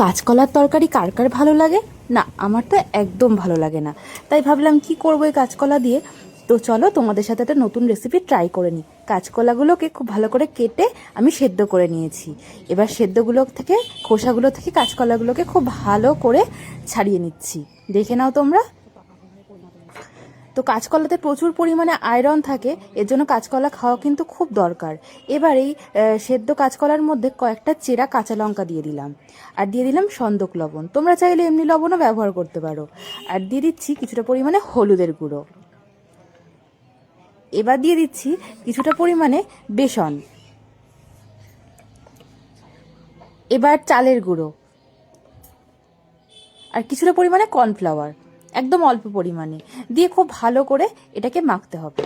কাঁচকলার তরকারি কার কার ভালো লাগে? না, আমার তো একদম ভালো লাগে না। তাই ভাবলাম, কি করব এই কাঁচকলা দিয়ে? তো চলো, তোমাদের সাথে একটা নতুন রেসিপি ট্রাই করে নিই। কাঁচকলাগুলোকে খুব ভালো করে কেটে আমি সেদ্ধ করে নিয়েছি। এবার সেদ্ধগুলো থেকে, খোসাগুলো থেকে কাঁচকলাগুলোকে খুব ভালো করে ছাড়িয়ে নিচ্ছি। দেখে নাও তোমরা। তো কাঁচকলাতে প্রচুর পরিমাণে আয়রন থাকে, এর জন্য কাঁচকলা খাওয়া কিন্তু খুব দরকার। এবার এই সেদ্ধ কাঁচকলার মধ্যে কয়েকটা চেরা কাঁচা লঙ্কা দিয়ে দিলাম। আর দিয়ে দিলাম সন্দক লবণ। তোমরা চাইলে এমনি লবণও ব্যবহার করতে পারো। আর দিয়ে দিচ্ছি কিছুটা পরিমাণে হলুদের গুঁড়ো। এবার দিয়ে দিচ্ছি কিছুটা পরিমাণে বেসন। এবার চালের গুঁড়ো। আর কিছুটা পরিমাণে কর্নফ্লাওয়ার। একদম অল্প পরিমাণে। দিয়ে খুব ভালো করে এটাকে মাখতে হবে।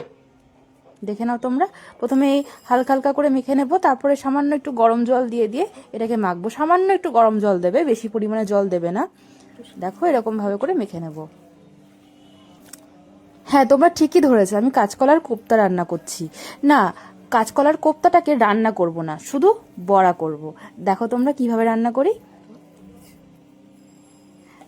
দেখে নাও তোমরা। প্রথমে হালকা হালকা করে মেখে নেব, তারপরে সামান্য একটু গরম জল দিয়ে দিয়ে এটাকে মাখবো। সামান্য একটু গরম জল দেবে, বেশি পরিমাণে জল দেবে না। দেখো এরকম ভাবে করে মেখে নেব। হ্যাঁ তোমরা ঠিকই ধরেছো, আমি কাঁচকলার কোপ্তা রান্না করছি। না, কাঁচকলার কোপ্তাটাকে রান্না করব না, শুধু বড়া করব। দেখো তোমরা কীভাবে রান্না করি।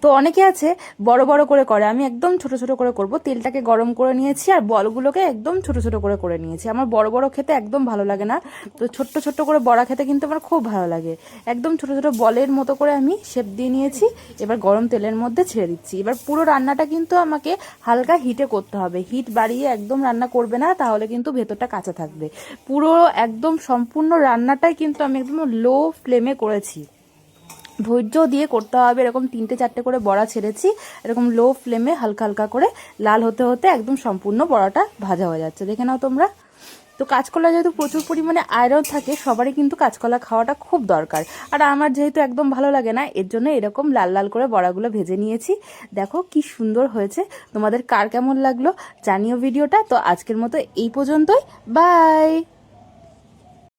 তো অনেকে আছে, বড় বড় করে করে। আমি একদম ছোট ছোট করে করব। তেলটাকে গরম করে নিয়েছি আর বলগুলোকে একদম ছোট ছোট করে করে নিয়েছি। আমার বড় বড় খেতে একদম ভালো লাগে না। তো ছোট্ট ছোট্ট করে বড়া খেতে কিন্তু আমার খুব ভালো লাগে। একদম ছোট ছোট বলের মতো করে আমি শেপ দিয়ে নিয়েছি। এবার গরম তেলের মধ্যে ছেড়ে দিচ্ছি। এবার পুরো রান্নাটা কিন্তু আমাকে হালকা হিটে করতে হবে। হিট বাড়িয়ে একদম রান্না করবে না, তাহলে কিন্তু ভেতরটা কাঁচা থাকবে। পুরো একদম সম্পূর্ণ রান্নাটাই কিন্তু আমি একদম লো ফ্লেমে করেছি। ধৈর্য দিয়ে করতে হবে। এরকম তিনটে চারটে করে বড়া ছেড়েছি। এরকম লো ফ্লেমে হালকা হালকা করে লাল হতে হতে একদম সম্পূর্ণ বড়াটা ভাজা হয়ে যাচ্ছে। দেখে নাও তোমরা। তো কাঁচকলা যেহেতু প্রচুর পরিমাণে আয়রন থাকে, সবারই কিন্তু কাঁচকলা খাওয়াটা খুব দরকার। আর আমার যেহেতু একদম ভালো লাগে না, এর জন্য এরকম লাল লাল করে বড়াগুলো ভেজে নিয়েছি। দেখো কি সুন্দর হয়েছে। তোমাদের কার কেমন লাগল জানিও ভিডিওটা। তো আজকের মতো এই পর্যন্তই। বাই